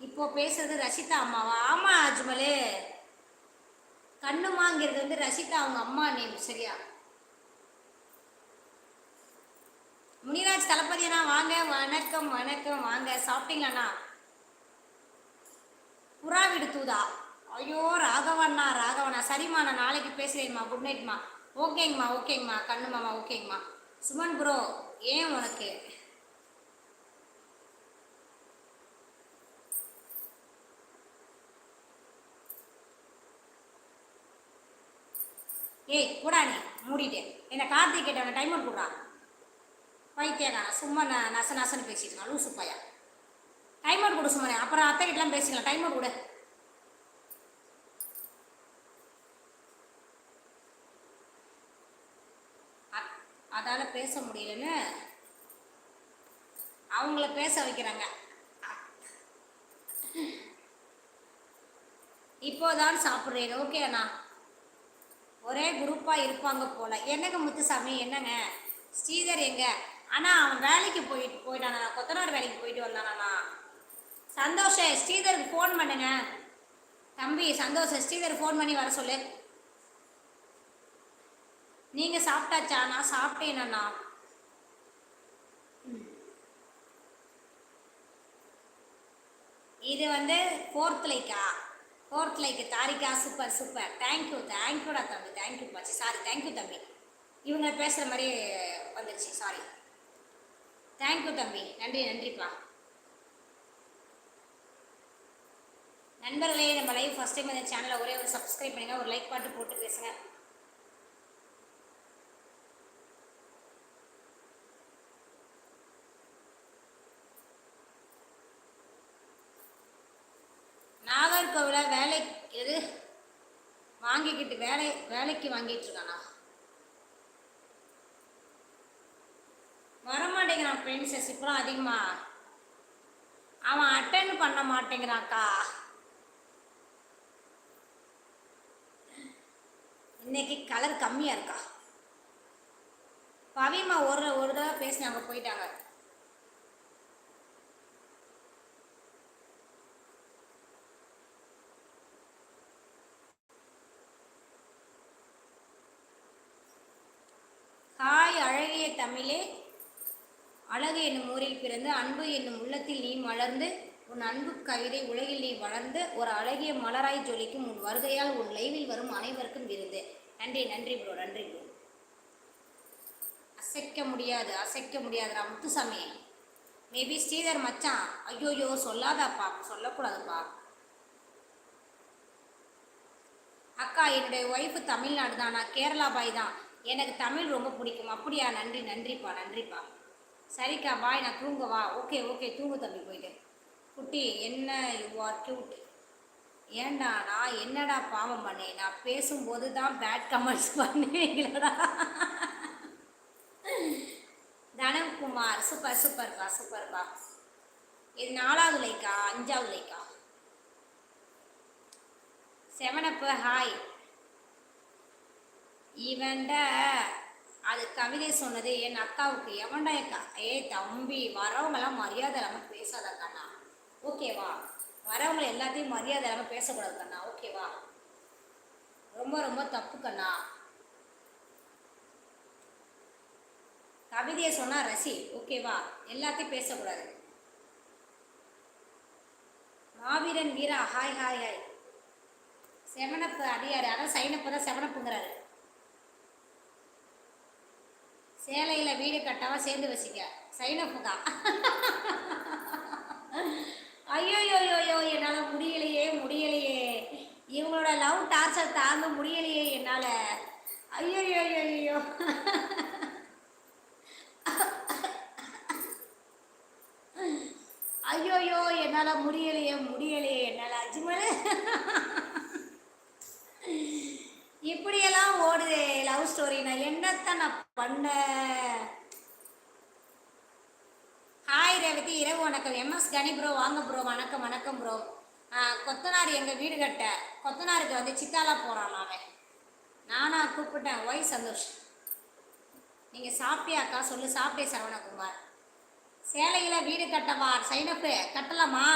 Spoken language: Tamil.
இப்போ பேசுறது ரஷிதா அம்மாவா? ஆமா அஜ்மலு. கண்ணுமாங்கிறது வந்து ரஷிதா அவங்க அம்மா நேம் சரியா? முனிராஜ் தளபதி அண்ணா வாங்க வணக்கம் வணக்கம். வாங்க சாப்பிட்டீங்களாண்ணா? புறா விடுத்துதா தூதா? ஐயோ ராகவண்ணா ராகவண்ணா. சரிம்மா நான் நாளைக்கு பேசுகிறேன்மா குட் நைட்மா ஓகேங்கம்மா ஓகேங்கம்மா. கண்ணுமாம்மா ஓகேங்கம்மா. சுமன் ப்ரோ ஏன் உனக்கு? ஏய் கூடா நீ மூடிட்டு. என்ன கார்த்திக் கேட்டவன டைம் அவுட் கொடுறான் பைத்தியக்காரன் சும்மா நான் நச நசன்னு பேசிட்டு இருக்கான் லூசு பையா. டைம் அவுட் கொடு சும்மா அப்புறம் அத்தை கிட்டலாம் பேசிக்கலாம். டைம் அவுட் கொடு அதால் பேச முடியலன்னு அவங்கள பேச வைக்கிறாங்க. இப்போதான் சாப்பிட்றீங்க ஓகே அண்ணா. ஒரே குரூப்பாக இருப்பாங்க போல. என்னங்க முத்துசாமி? என்னங்க? ஸ்ரீதர் எங்க? அண்ணா அவன் வேலைக்கு போயிட்டு போயிட்டானா? கொத்தனார் வேலைக்கு போயிட்டு வந்தானா சந்தோஷ ஸ்ரீதருக்கு ஃபோன் பண்ணுங்க. தம்பி சந்தோஷ ஸ்ரீதர் ஃபோன் பண்ணி வர சொல்லு. நீங்கள் சாப்பிட்டாச்சா? நான் சாப்பிட்டேனண்ணா. இது வந்து fourth Lyca? Fourth like Tharika super super thank you தேங்க்யூடா தம்பி தேங்க்யூ பாச்சி. சாரி தேங்க்யூ தம்பி. இவங்க பேசுகிற மாதிரி வந்துருச்சு சாரி தேங்க்யூ தம்பி. நன்றி நன்றிப்பா. நண்பர்களே நம்ம லைவ் ஃபஸ்ட் டைம் இந்த சேனலை ஒரே ஒரு சப்ஸ்கிரைப் பண்ணுங்கள் ஒரு லைக் பாட்டு போட்டு பேசுங்க. நாகர்கோவில வேலை எது? வாங்கிக்கிட்டு வேலை வேலைக்கு வாங்கிட்டு இருக்கானா வரமாட்டேங்கிறான் பிரின்சஸ் இப்போ அதிகமா. அவன் அட்டன் பண்ண மாட்டேங்கிறான்க்கா. இன்னைக்கு கலர் கம்மியா இருக்கா? பவிமா ஒரு ஒரு தடவை பேசினாங்க போயிட்டாங்க ஹாய் அழகிய தமிழே. அழகு என்னும் ஊரில் பிறந்து அன்பு என்னும் உள்ளத்தில் நீ மலர்ந்து உன் அன்பு கவிதை உலகில் நீ வளர்ந்து ஒரு அழகிய மலராய் ஜொலிக்கும் உன் வருகையால் உன் லைவில் வரும் அனைவருக்கும் விருந்து நன்றி நன்றி ப்ரோ நன்றி ப்ரோ அசைக்க முடியாது அசைக்க முடியாதுடா முத்துசாமி. மேபி ஸ்ரீதர் மச்சான். ஐயோயோ சொல்லாதாப்பா சொல்லக்கூடாதுப்பா. அக்கா என்னுடைய ஒய்ஃபு தமிழ்நாடு தான் நான் கேரளா பாய் தான் எனக்கு தமிழ் ரொம்ப பிடிக்கும். அப்படியா? நன்றி நன்றிப்பா நன்றிப்பா. சரிக்கா பாய் நான் தூங்கவா ஓகே ஓகே தூங்கு தம்பி போயிட்டு. குட்டி என்ன யூ ஆர் கியூட் ஏண்டா நான் என்னடா பாவம் பண்ணேன்? நான் பேசும்போது தான் பேட் கமெண்ட்ஸ் பண்ணுவீங்களா தனம்குமார் சூப்பர் சூப்பர்க்கா சூப்பர்க்கா இது நாலாவது லைக்கா? அஞ்சாவது லைக்கா? செவனப்பு ஹாய் இவன்ட அது கவிதை சொன்னது என் அக்காவுக்கு. எவன்டா அக்கா? ஏய் தம்பி வரவங்கெல்லாம் மரியாதை இல்லாமல் பேசாத கண்ணா ஓகேவா வரவங்க எல்லாத்தையும் மரியாதை இல்லாமல் பேசக்கூடாது கண்ணா ஓகேவா ரொம்ப ரொம்ப தப்பு கண்ணா கவிதையை சொன்னா ரசி. ஓகேவா எல்லாத்தையும் பேசக்கூடாது. Maaveeran Veera hi hi hi செவனப்பு அடியாரு. அதான் சைனப்பு தான் செவனப்புங்கிறாரு. சேலையில் வீடு கட்டாமல் சேர்ந்து வச்சுக்க சைனப்பு தான். ஐயோயோயோயோ என்னால் முடியலையே முடியலையே. இவங்களோட லவ் டார்ச்சர் தாங்க முடியலையே என்னால். ஐயோயோயோயோ ஐயோயோ என்னால் முடியலையே முடியலையே என்னால் அஜ்மல். இப்படியெல்லாம் ஓடுது லவ் ஸ்டோரி நான் என்னத்தை நான் பண்ண. ஹாய் ரேவதி இரவு வணக்கம். எம்எஸ் கனி ப்ரோ வாங்க ப்ரோ வணக்கம் வணக்கம் ப்ரோ கொத்தனார் எங்கள் வீடு கட்ட. கொத்தனாருக்கு வந்து சித்தாலா போகிறான் அவன். நானா கூப்பிட்டேன். ஒய் சந்தோஷ்? நீங்கள் சாப்பிட்டியாக்கா? சொல்லு சாப்பிட்டே சரவணகுமார். சேலையில் வீடு கட்டவா? சைனப்பு கட்டலாமா?